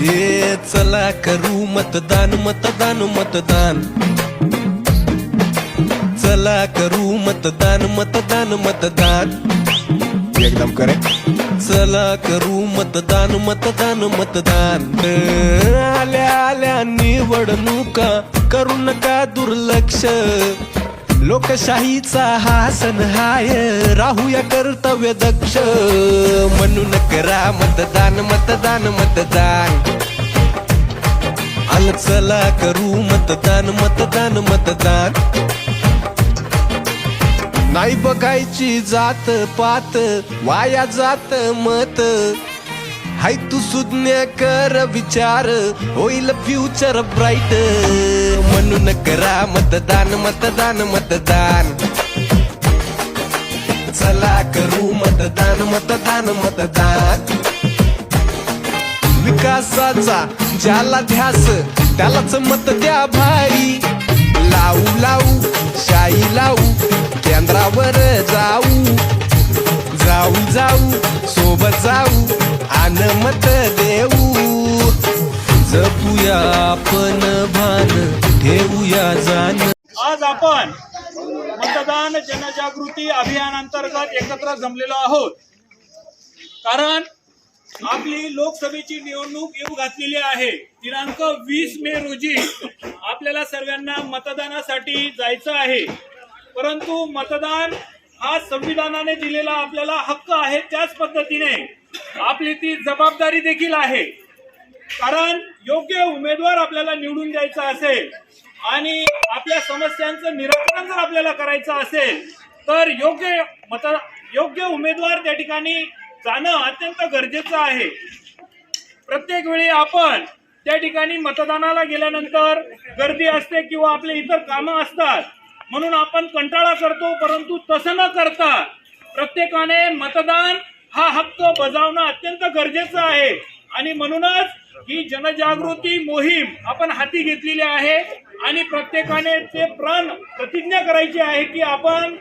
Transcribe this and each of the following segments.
ये चला करू मतदान मतदान मतदान. चला करू मतदान मतदान मतदान. एकदम करेक्ट चला करू मतदान मतदान मतदान. आल्या आल्या निवडणुका. करू नका दुर्लक्ष. लोकशाहीचा हा सण हाय. राहूया कर्तव्य दक्ष. म्हणून करा मतदान मतदान मतदान. आल चला करू मतदान मतदान मतदान. नाही बघायची जात पात. वाया जात मत. हाय तू सुज्ञ कर विचार होईल फ्युचर ब्राईट म्हणून करा मतदान मतदान मतदान चला करू मतदान मतदान मतदान विकासाचा ज्याला ध्यास त्यालाच मत द्या भाई लावू लावू शाई लावू केंद्रावर जाऊ जाऊ जाऊ सोबत जाऊ आन मत देऊ. जपूया आपण भान ठेवूया जाण. आज आपण मतदान जनजागृती अभियानांतर्गत एकत्र जमलेलो आहोत. कारण आपली लोकसभेची निवडणूक येऊ घातलेली आहे. दिनांक वीस मे रोजी आपल्याला सर्वांना मतदानासाठी जायचं आहे. परंतु मतदान हा संविधानाने दिलेला आपल्याला हक्क आहे त्याच पद्धतीने आपली ती जबाबदारी देखील आहे. कारण योग्य उमेदवार आपल्याला निवडून द्यायचा असेल आणि आपल्या समस्यांचं निराकरण जर आपल्याला करायचं असेल तर योग्य मत योग्य उमेदवार त्या ठिकाणी जाणं अत्यंत गरजेचं आहे. प्रत्येक वेळी आपण त्या ठिकाणी मतदानाला गेल्यानंतर गर्दी असते किंवा आपले इतर कामं असतात म्हणून आपण कंटाळा करतो परंतु तसं न करता प्रत्येकाने मतदान हा हक्क बजावणं अत्यंत गरजेचं आहे. आणि म्हणूनच ही जनजागृती मोहीम आपण हाती घेतलेली आहे आणि प्रत्येकाने ते प्रण प्रतिज्ञा करायची आहे की आपण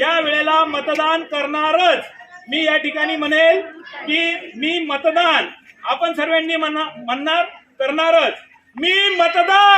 या वेळेला मतदान करणारच. मी या ठिकाणी म्हणेल की मी मतदान आपण सर्वांनी म्हणा- म्हणणार करणारच. मी मतदान